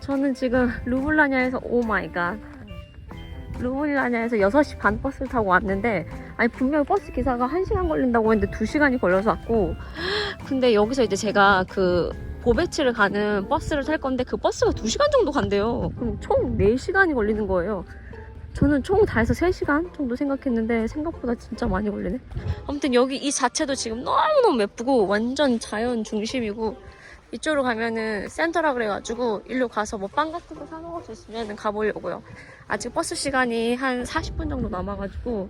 저는 지금 루블라냐에서 오 마이 갓. 루블라냐에서 6시 반 버스를 타고 왔는데 아니 분명히 버스 기사가 1시간 걸린다고 했는데 2시간이 걸려서 왔고 근데 여기서 이제 제가 그 보베치를 가는 버스를 탈 건데 그 버스가 2시간 정도 간대요. 그럼 총 4시간이 걸리는 거예요. 저는 총 다 해서 3시간 정도 생각했는데 생각보다 진짜 많이 걸리네. 아무튼 여기 이 자체도 지금 너무너무 예쁘고 완전 자연 중심이고 이쪽으로 가면은 센터라 그래가지고 일로 가서 뭐 빵 같은 거 사 먹을 수 있으면 가보려고요. 아직 버스 시간이 한 40분 정도 남아가지고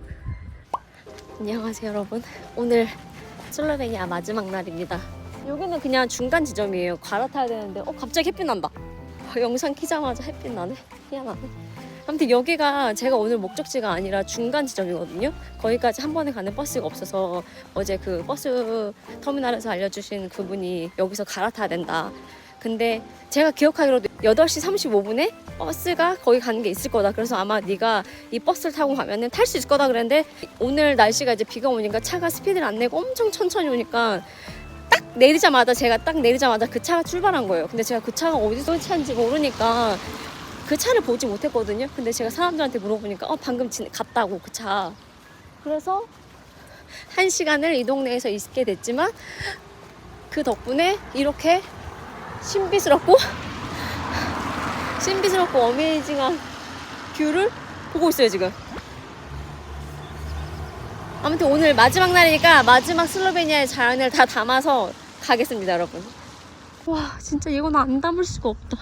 안녕하세요 여러분. 오늘 슬로베니아 마지막 날입니다. 여기는 그냥 중간 지점이에요. 갈아타야 되는데 어 갑자기 햇빛 난다. 어, 영상 키자마자 햇빛 나네. 희한하네. 아무튼 여기가 제가 오늘 목적지가 아니라 중간 지점이거든요. 거기까지 한 번에 가는 버스가 없어서 어제 그 버스 터미널에서 알려주신 그분이 여기서 갈아타야 된다. 근데 제가 기억하기로도 8시 35분에 버스가 거기 가는 게 있을 거다. 그래서 아마 네가 이 버스를 타고 가면은 탈 수 있을 거다 그랬는데 오늘 날씨가 이제 비가 오니까 차가 스피드를 안 내고 엄청 천천히 오니까 딱 내리자마자 제가 딱 내리자마자 그 차가 출발한 거예요. 근데 제가 그 차가 어디서 차인지 모르니까 그 차를 보지 못했거든요. 근데 제가 사람들한테 물어보니까 어 방금 진, 갔다고 그 차. 그래서 한 시간을 이 동네에서 있게 됐지만 그 덕분에 이렇게 신비스럽고 신비스럽고 어메이징한 뷰를 보고 있어요 지금. 아무튼 오늘 마지막 날이니까 마지막 슬로베니아의 자연을 다 담아서 가겠습니다 여러분. 와 진짜 이건 안 담을 수가 없다.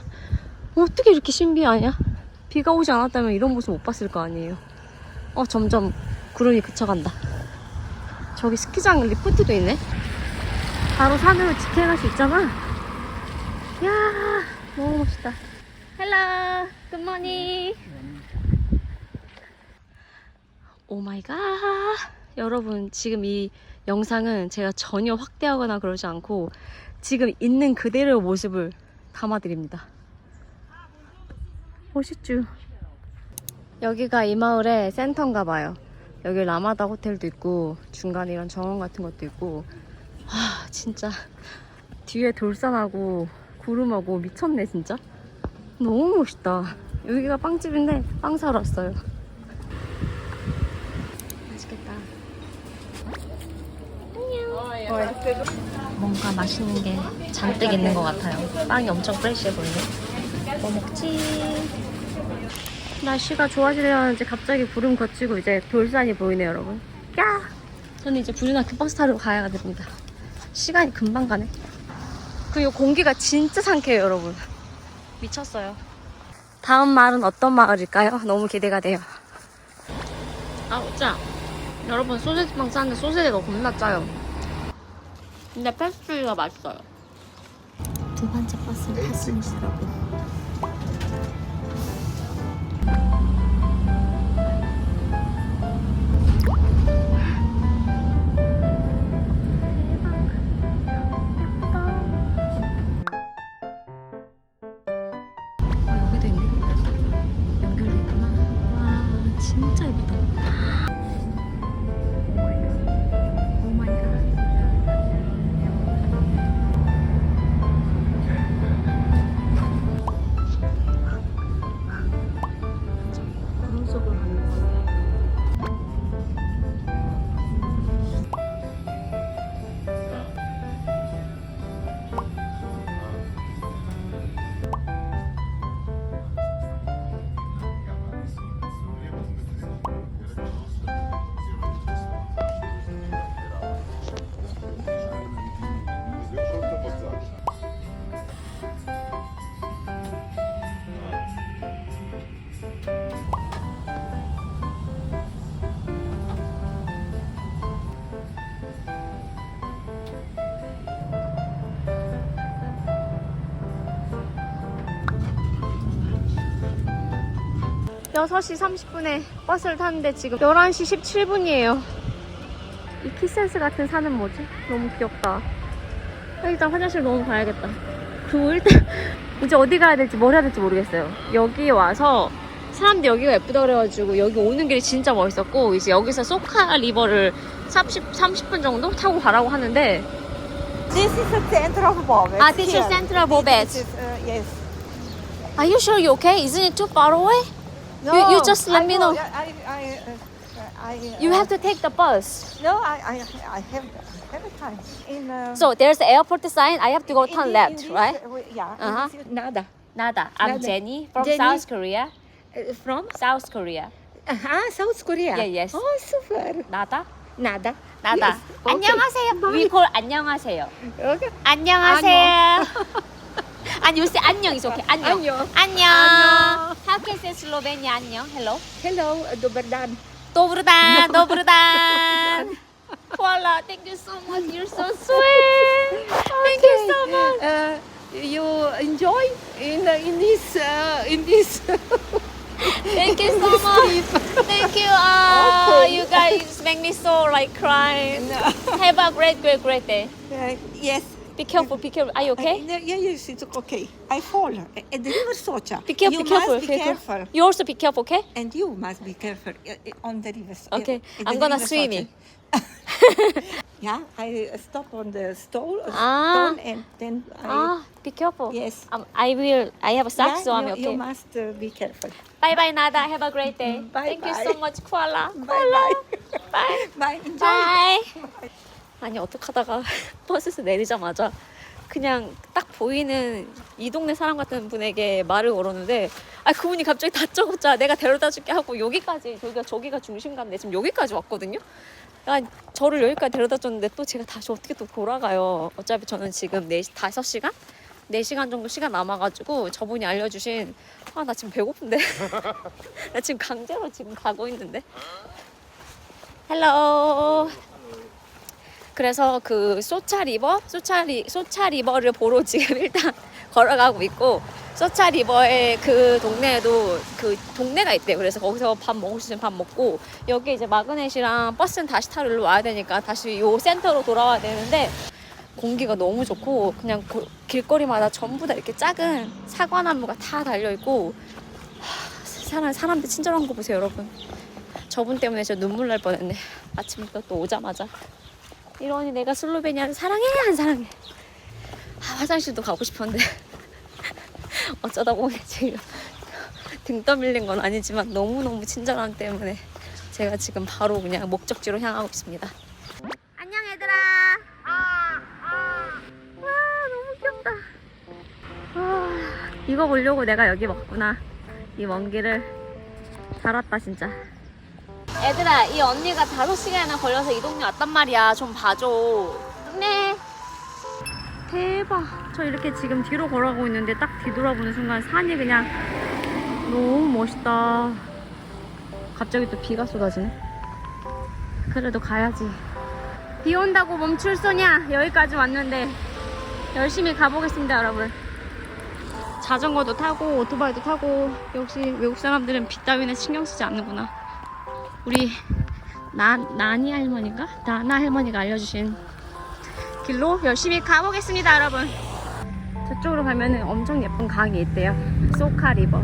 어떻게 이렇게 신비하냐? 비가 오지 않았다면 이런 모습 못 봤을 거 아니에요. 어, 점점 구름이 그쳐간다. 저기 스키장 리프트도 있네. 바로 산으로 직행할 수 있잖아. 야 너무 멋있다. 헬로, 굿모닝. 오 마이 갓. 여러분, 지금 이 영상은 제가 전혀 확대하거나 그러지 않고 지금 있는 그대로의 모습을 담아드립니다. 멋있죠? 여기가 이 마을의 센터인가 봐요. 여기 라마다 호텔도 있고 중간에 이런 정원 같은 것도 있고. 와 진짜. 뒤에 돌산하고 구름하고 미쳤네 진짜. 너무 멋있다. 여기가 빵집인데 빵 사러 왔어요. 맛있겠다. 안녕. 뭔가 맛있는 게 잔뜩 있는 것 같아요. 빵이 엄청 프레시해 보이네 뭐 먹지? 날씨가 좋아지려는지 갑자기 구름 걷히고 이제 돌산이 보이네요, 여러분. 야! 저는 이제 부리나크 버스 타러 가야 됩니다. 시간이 금방 가네. 그리고 공기가 진짜 상쾌해요, 여러분. 미쳤어요. 다음 마을은 어떤 마을일까요? 너무 기대가 돼요. 아, 짜. 여러분, 소세지빵 싸는데 소세지가 겁나 짜요. 근데 페스트리가 맛있어요. 두 번째 버스는 탔습니다, 여러분. 진짜 예쁘다. 6시 30분에 버스를 탔는데 지금 11시 17분이에요. 이 키센스 같은 산은 뭐지? 너무 귀엽다. 아, 일단 화장실 너무 가야겠다. 그리고 일단 이제 어디 가야 될지 뭘 해야 될지 모르겠어요. 여기 와서 사람들 여기가 예쁘다 그래가지고 여기 오는 길이 진짜 멋있었고 이제 여기서 소카 리버를 30, 30분 정도 타고 가라고 하는데 This is the center of Bobet. 아, this is center of Bobet. Uh, yes. Are you sure you're okay? Isn't it too far away? No, You- you just let I me know, know. I, I, uh, I, You uh, have to take the bus. No, I, I, I have, I have a time. In, uh, So there's the airport sign. I have to go in turn thi- left, in this, right? uh, Yeah. in Uh-huh. this- Nada. Nada. I'm Nada. Jenny from Jenny. South Korea. Uh, from? South Korea. Ah, South Korea. Yeah, yes. Oh, super. Nada. Nada. 나다. Yes. Okay. 안녕하세요. We call 안녕하세요. Okay. 안녕하세요. 아니, you say 안녕 is okay. 안녕. 안녕. 안녕. 안녕. How can I say Slovenia 안녕? Hello. Hello, uh, dobar dan. 도브르단, 도브르단. Koala, thank you so much. You're so sweet. Thank you so much. Uh, you enjoy in uh, in this uh, in this. Thank you so much. Thank you. Uh, Okay. You guys make me so like crying. Have a great, great, great day. Uh, yes. Be careful, be careful. Are you okay? Uh, yeah, yes, it's okay. I fall at the river Socha. Be careful, you be careful. must be careful. You also be careful, okay? And you must be careful uh, uh, on the river. Okay, I'm gonna swim yeah, I uh, stop on the stone, Ah. stone and then I. Ah, be careful. Yes. Um, I will. I have a sock, yeah, so I'm you, okay. you must uh, be careful. Bye bye, Nada. Have a great day. Bye, Thank you so much, Koala. Bye Koala. bye. Bye. Bye. Enjoy. Bye. 아니 어떡하다가 버스에서 내리자마자 그냥 딱 보이는 이 동네 사람 같은 분에게 말을 걸었는데 아 그분이 갑자기 다짜고짜 내가 데려다 줄게 하고 여기까지 저기가 저기가 중심가인데 지금 여기까지 왔거든요. 아, 저를 여기까지 데려다 줬는데 또 제가 다시 어떻게 또 돌아가요. 어차피 저는 지금 4시, 5시간? 4시간 정도 시간 남아가지고 저분이 알려주신 아 나 지금 배고픈데 나 지금 강제로 지금 가고 있는데 헬로 그래서 그 소차 리버, 소차 리 소차 리버를 보러 지금 일단 걸어가고 있고 소차 리버의 그 동네에도 그 동네가 있대요. 그래서 거기서 밥 먹을 수 있으면 밥 먹고 여기 이제 마그넷이랑 버스는 다시 타러 일로 와야 되니까 다시 요 센터로 돌아와야 되는데 공기가 너무 좋고 그냥 고- 길거리마다 전부 다 이렇게 작은 사과나무가 다 달려 있고 하, 사람 사람들 친절한 거 보세요, 여러분. 저분 때문에 저 눈물 날 뻔했네. 아침부터 또 오자마자. 이러니 내가 슬로베니아를 사랑해? 안 사랑해? 아, 화장실도 가고 싶었는데. 어쩌다 보니 지금 등 떠밀린 건 아니지만 너무너무 친절함 때문에 제가 지금 바로 그냥 목적지로 향하고 있습니다. 안녕 얘들아. 와 너무 귀엽다. 와 이거 보려고 내가 여기 왔구나. 이 먼 길을 잘 왔다 진짜 얘들아 이 언니가 5시간이나 걸려서 이 동네 왔단 말이야. 좀 봐줘. 네. 대박. 저 이렇게 지금 뒤로 걸어가고 있는데 딱 뒤돌아보는 순간 산이 그냥 너무 멋있다. 갑자기 또 비가 쏟아지네. 그래도 가야지. 비 온다고 멈출 소냐? 여기까지 왔는데. 열심히 가보겠습니다 여러분. 자전거도 타고 오토바이도 타고 역시 외국 사람들은 비 따위는 신경 쓰지 않는구나 우리 나, 나니 할머니가? 나나 할머니가 알려주신 길로 열심히 가보겠습니다 여러분. 저쪽으로 가면은 엄청 예쁜 강이 있대요. 소카 리버.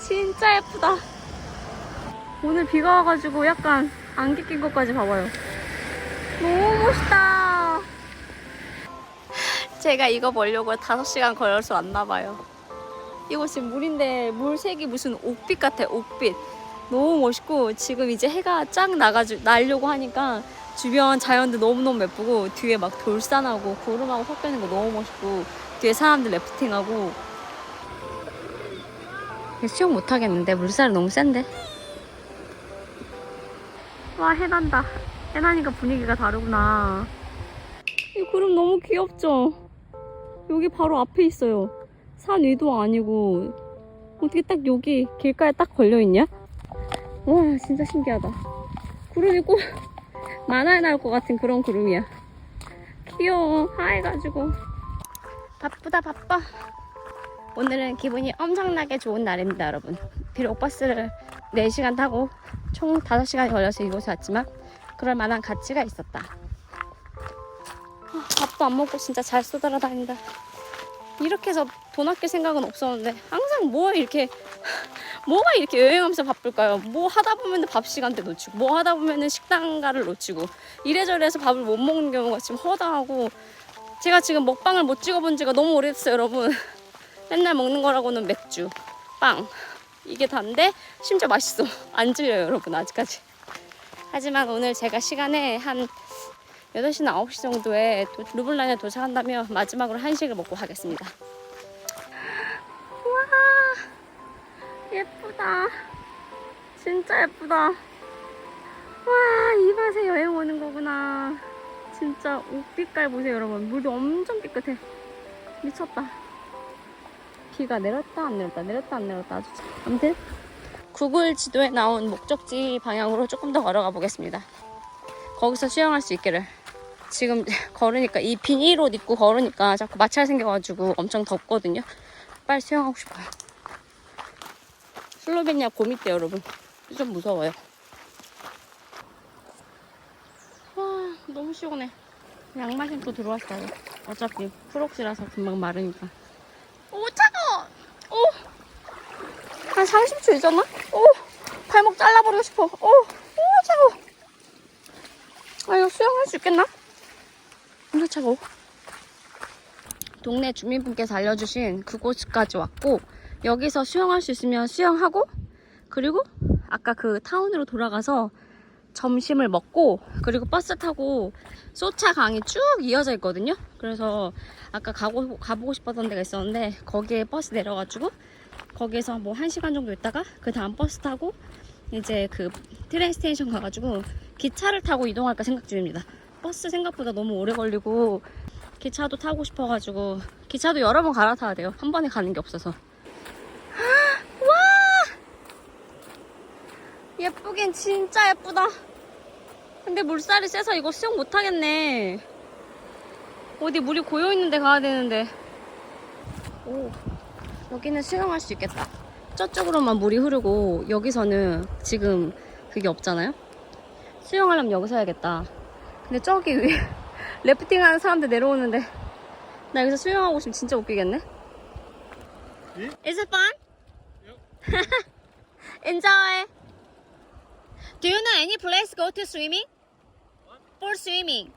진짜 예쁘다. 오늘 비가 와가지고 약간 안개 낀 것까지 봐봐요. 너무 멋있다 제가 이거 보려고 5시간 걸어서 왔나봐요. 지금 물인데 물 색이 무슨 옥빛 같아, 옥빛. 너무 멋있고 지금 이제 해가 쫙 나가지고 날려고 하니까 주변 자연도 너무너무 예쁘고 뒤에 막 돌산하고 구름하고 섞여 있는 거 너무 멋있고 뒤에 사람들 래프팅하고 수영 못 하겠는데 물살이 너무 센데 와 해난다 해나니까 분위기가 다르구나 이 구름 너무 귀엽죠? 여기 바로 앞에 있어요. 산 위도 아니고 어떻게 딱 여기 길가에 딱 걸려있냐? 와 진짜 신기하다. 구름이 꼭 만화에 나올 것 같은 그런 구름이야. 귀여워. 하얘가지고. 바쁘다 바빠. 오늘은 기분이 엄청나게 좋은 날입니다 여러분. 비록 버스를 4시간 타고 총 5시간이 걸려서 이곳에 왔지만 그럴 만한 가치가 있었다. 아, 밥도 안 먹고 진짜 잘 쏘돌아다닌다. 이렇게 해서 돈 아낄 생각은 없었는데 항상 뭐 이렇게 뭐가 이렇게 여행하면서 바쁠까요? 뭐 하다 보면 밥 시간대 놓치고 뭐 하다 보면 식당가를 놓치고 이래저래 해서 밥을 못 먹는 경우가 지금 허다하고 제가 지금 먹방을 못 찍어본 지가 너무 오래됐어요 여러분 맨날 먹는 거라고는 맥주, 빵 이게 다인데 심지어 맛있어 안 질려요 여러분 아직까지 하지만 오늘 제가 시간에 한 8시나 9시 정도에 도, 루블란에 도착한다면 마지막으로 한식을 먹고 가겠습니다. 와 예쁘다. 진짜 예쁘다. 와 이 맛에 여행 오는 거구나. 진짜 옷 빛깔 보세요 여러분. 물도 엄청 깨끗해. 미쳤다. 비가 내렸다 안 내렸다 내렸다 안 내렸다. 아주 참- 아무튼 구글 지도에 나온 목적지 방향으로 조금 더 걸어가 보겠습니다. 거기서 수영할 수 있기를 지금 걸으니까 이 비닐 옷 입고 걸으니까 자꾸 마찰 생겨가지고 엄청 덥거든요. 빨리 수영하고 싶어요. 슬로베니아 곰 있대요 여러분. 좀 무서워요. 와 너무 시원해. 양말 신고 들어왔어요. 어차피 프록시라서 금방 마르니까. 오 차가워! 오 한 30초 있었나? 오! 발목 잘라버리고 싶어. 오, 오 차가워. 아 이거 수영할 수 있겠나? 차가워 동네 주민분께서 알려주신 그곳까지 왔고 여기서 수영할 수 있으면 수영하고 그리고 아까 그 타운으로 돌아가서 점심을 먹고 그리고 버스 타고 소차 강이 쭉 이어져 있거든요. 그래서 아까 가고 가보고 싶었던 데가 있었는데 거기에 버스 내려가지고 거기에서 뭐한 시간 정도 있다가 그 다음 버스 타고 이제 그 트레인 스테이션 가가지고 기차를 타고 이동할까 생각 중입니다. 버스 생각보다 너무 오래 걸리고 기차도 타고 싶어가지고 기차도 여러 번 갈아타야 돼요. 한 번에 가는 게 없어서. 와! 예쁘긴 진짜 예쁘다. 근데 물살이 세서 이거 수영 못하겠네. 어디 물이 고여있는데 가야 되는데. 오, 여기는 수영할 수 있겠다. 저쪽으로만 물이 흐르고 여기서는 지금 그게 없잖아요? 수영하려면 여기서 해야겠다. 근데 저기 위에 래프팅 하는 사람들 내려오는데 나 여기서 수영하고 싶으면 진짜 웃기겠네? 예? Is it fun? Enjoy. Do you know any place go to swimming? For swimming.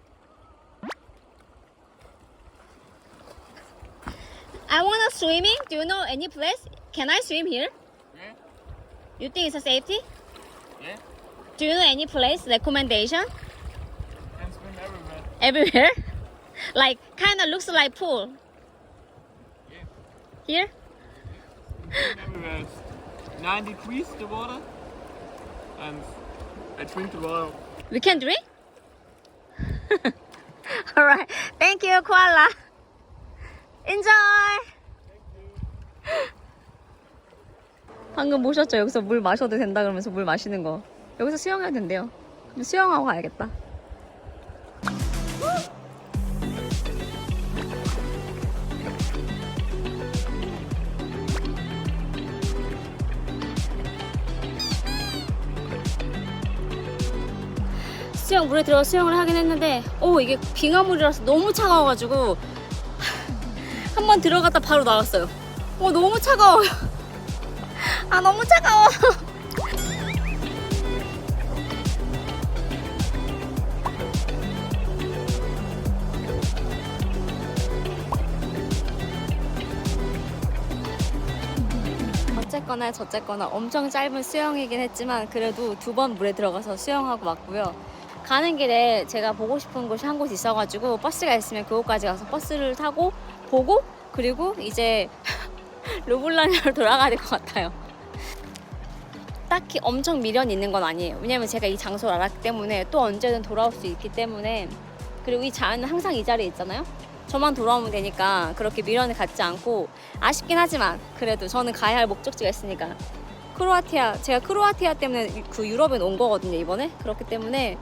I wanna swimming. Do you know any place? Can I swim here? Yeah. You think it's a safety? Yeah. Do you know any place recommendation? Everywhere. Like kind of looks like pool. Yeah. Here? Everywhere. It's 9 degrees the water. And I drink the water. We can drink? Alright. Thank you, koala. Enjoy! 방금 보셨죠? 여기서 물 마셔도 된다 그러면서 물 마시는 거. 여기서 수영해야 된대요. 수영하고 가야겠다. 수영 물에 들어가 수영을 하긴 했는데 오 이게 빙하물이라서 너무 차가워가지고 한 번 들어갔다 바로 나왔어요. 오 너무 차가워요. 아 너무 차가워. 어쨌거나 저쨌거나 엄청 짧은 수영이긴 했지만 그래도 두 번 물에 들어가서 수영하고 왔고요. 가는 길에 제가 보고 싶은 곳이 한 곳 있어가지고 버스가 있으면 그곳까지 가서 버스를 타고 보고 그리고 이제 루블라니로 돌아가야 될 것 같아요. 딱히 엄청 미련이 있는 건 아니에요. 왜냐면 제가 이 장소를 알았기 때문에 또 언제든 돌아올 수 있기 때문에 그리고 이 자연은 항상 이 자리에 있잖아요. 저만 돌아오면 되니까 그렇게 미련을 갖지 않고 아쉽긴 하지만 그래도 저는 가야 할 목적지가 있으니까 크로아티아 제가 크로아티아 때문에 유- 그 유럽에 온 거거든요 이번에 그렇기 때문에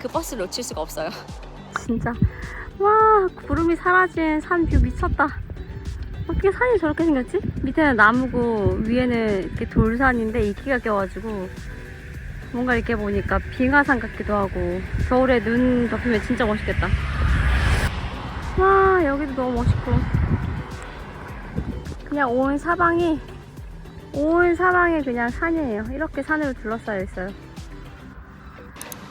그 버스를 놓칠 수가 없어요 진짜 와 구름이 사라진 산 뷰 미쳤다 어떻게 산이 저렇게 생겼지? 밑에는 나무고 위에는 이렇게 돌산인데 이끼가 껴가지고 뭔가 이렇게 보니까 빙하산 같기도 하고 겨울에 눈 덮이면 진짜 멋있겠다 와 여기도 너무 멋있고 그냥 온 사방이 온 사방에 그냥 산이에요. 이렇게 산으로 둘러싸여 있어요.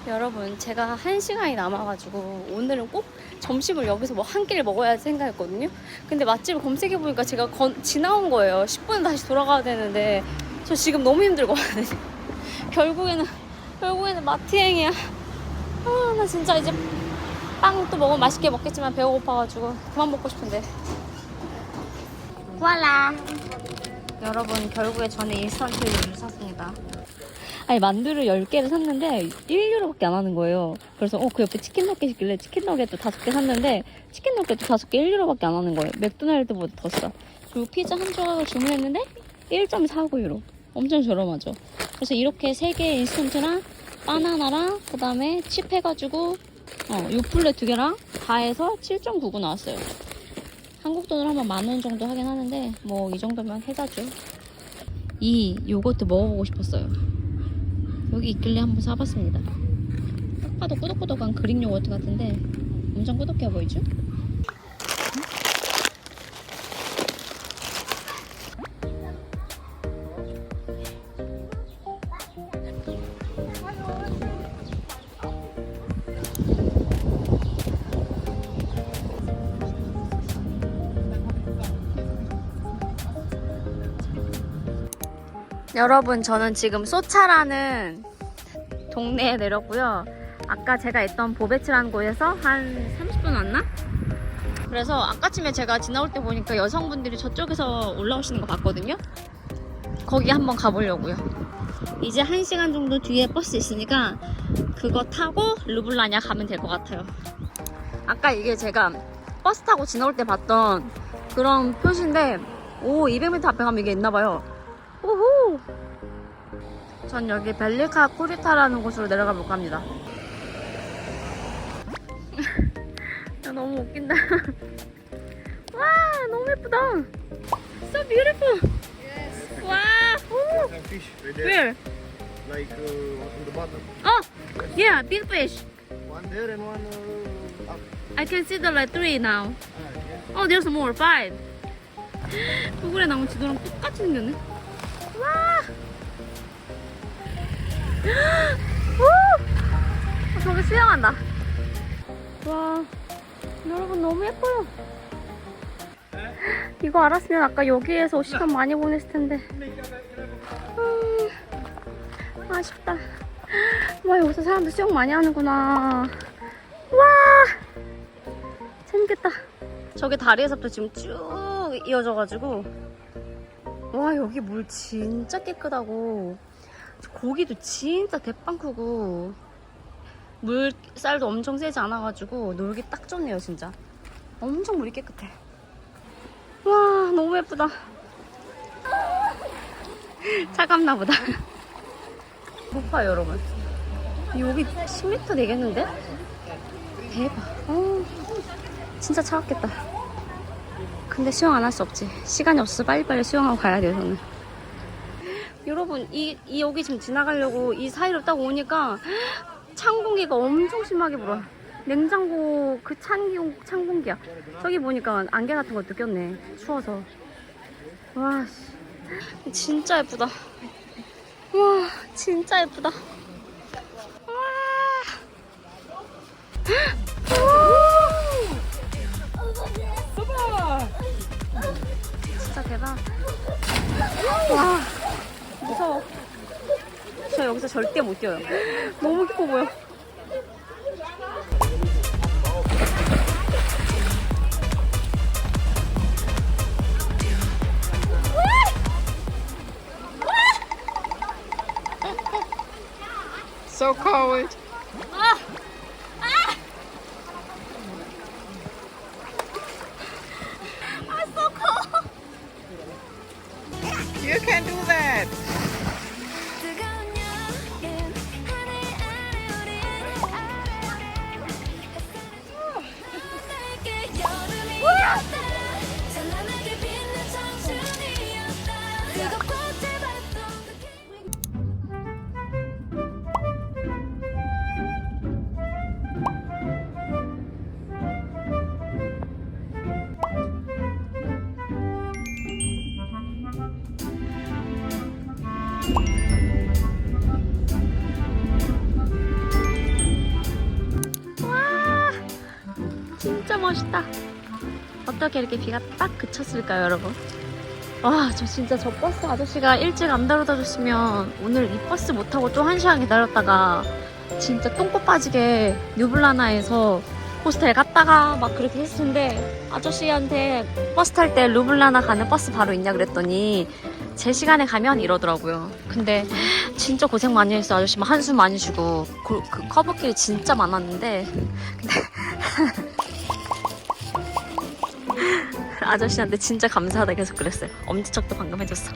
여러분, 제가 한 시간이 남아가지고 오늘은 꼭 점심을 여기서 뭐 한 끼를 먹어야 생각했거든요. 근데 맛집을 검색해보니까 제가 건, 지나온 거예요. 10분 다시 돌아가야 되는데 저 지금 너무 힘들거든요. 결국에는, 결국에는 마트행이야. 아, 나 진짜 이제 빵 또 먹으면 맛있게 먹겠지만 배가 고파가지고 그만 먹고 싶은데. voila! 여러분 결국에 저는 인스턴트를 샀습니다. 아니 만두를 10개를 샀는데 1유로밖에 안 하는 거예요. 그래서 어 그 옆에 치킨 너겟 있길래 치킨 너겟도 5개 샀는데 치킨 너겟도 5개 1유로밖에 안 하는 거예요. 맥도날드보다 더 싸. 그리고 피자 한 조각을 주문했는데 1.49유로. 엄청 저렴하죠. 그래서 이렇게 3개 인스턴트랑 바나나랑 그 다음에 칩 해가지고 어, 요플레 두 개랑 다 해서 7.99 나왔어요. 한국 돈으로 하면 만원 정도 하긴 하는데 뭐 이 정도면 해자죠. 이 요거트 먹어보고 싶었어요. 여기 있길래 한번 사봤습니다. 딱 봐도 꾸덕꾸덕한 그릭 요거트 같은데 엄청 꾸덕해 보이죠? 여러분 저는 지금 소차라는 동네에 내렸고요. 아까 제가 있던 보베츠라는 곳에서 한 30분 왔나? 그래서 아까쯤에 제가 지나올 때 보니까 여성분들이 저쪽에서 올라오시는 거 봤거든요. 거기 한번 가보려고요. 이제 1시간 정도 뒤에 버스 있으니까 그거 타고 르블라냐 가면 될 것 같아요. 아까 이게 제가 버스 타고 지나올 때 봤던 그런 표시인데 오 200m 앞에 가면 이게 있나봐요. 우후! 전 여기 벨리카 쿠리타라는 곳으로 내려가 볼까 합니다. 야, 너무 웃긴다. 와, 너무 예쁘다. So beautiful. 와, 오. Where? like uh, on the bottom. Oh, yeah, big fish. One there and one uh, up. I can see the like three now. Ah, yeah. Oh, there's more, five. 구글에 나온 지도랑 똑같이 생겼네. 와! 오! 어, 저기 수영한다. 와, 여러분 너무 예뻐요. 이거 알았으면 아까 여기에서 시간 많이 보냈을 텐데. 음, 아쉽다. 와, 여기서 사람들 수영 많이 하는구나. 와! 재밌겠다. 저기 다리에서부터 지금 쭉 이어져가지고 와 여기 물 진짜 깨끗하고. 고기도 진짜 대빵 크고. 물살도 엄청 세지 않아가지고 놀기 딱 좋네요 진짜. 엄청 물이 깨끗해. 와 너무 예쁘다. 차갑나 보다. 높아요 여러분. 여기 10m 되겠는데? 대박. 어. 진짜 차갑겠다. 근데 수영 안 할 수 없지. 시간이 없어서 빨리빨리 수영하고 가야 돼요, 저는. 여러분, 이, 이 여기 지금 지나가려고 이 사이로 딱 오니까 찬 공기가 엄청 심하게 불어요. 냉장고 그 찬, 공- 찬 공기야. 저기 보니까 안개 같은 것도 꼈네. 추워서. 와, 씨. 진짜 예쁘다. 와, 진짜 예쁘다. 와. 대박. 와, 무서워. 저 여기서 절대 못 뛰어요. 너무 깊어 보여. So cold. 멋있다. 어떻게 이렇게 비가 딱 그쳤을까요, 여러분? 와, 저 진짜 저 버스 아저씨가 일찍 안 데려다 줬으면 오늘 이 버스 못 타고 또 한 시간 기다렸다가 진짜 똥꼬 빠지게 뉴블라나에서 호스텔 갔다가 막 그렇게 했을 텐데 아저씨한테 버스 탈 때 루블라나 가는 버스 바로 있냐 그랬더니 제 시간에 가면 이러더라고요. 근데 진짜 고생 많이 했어. 아저씨 막 한숨 많이 쉬고 그, 그 커브길이 진짜 많았는데 근데 아저씨한테 진짜 감사하다 계속 그랬어요. 엄지척도 방금 해줬어.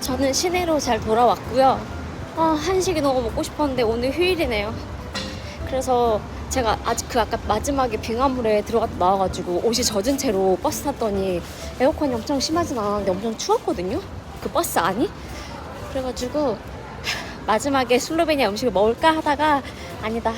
저는 시내로 잘 돌아왔고요. 아, 한식이 너무 먹고 싶었는데 오늘 휴일이네요. 그래서 제가 아직 그 아까 마지막에 빙하물에 들어갔다 나와가지고 옷이 젖은 채로 버스 탔더니 에어컨이 엄청 심하진 않았는데 엄청 추웠거든요. 그 버스 안이. 그래가지고 마지막에 슬로베니아 음식을 먹을까 하다가 아니다.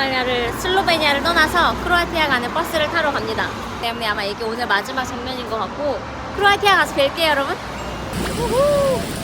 루블라냐를 슬로베니아를 떠나서 크로아티아 가는 버스를 타러 갑니다. 때문에 아마 이게 오늘 마지막 장면인 것 같고 크로아티아 가서 뵐게요, 여러분. 우후!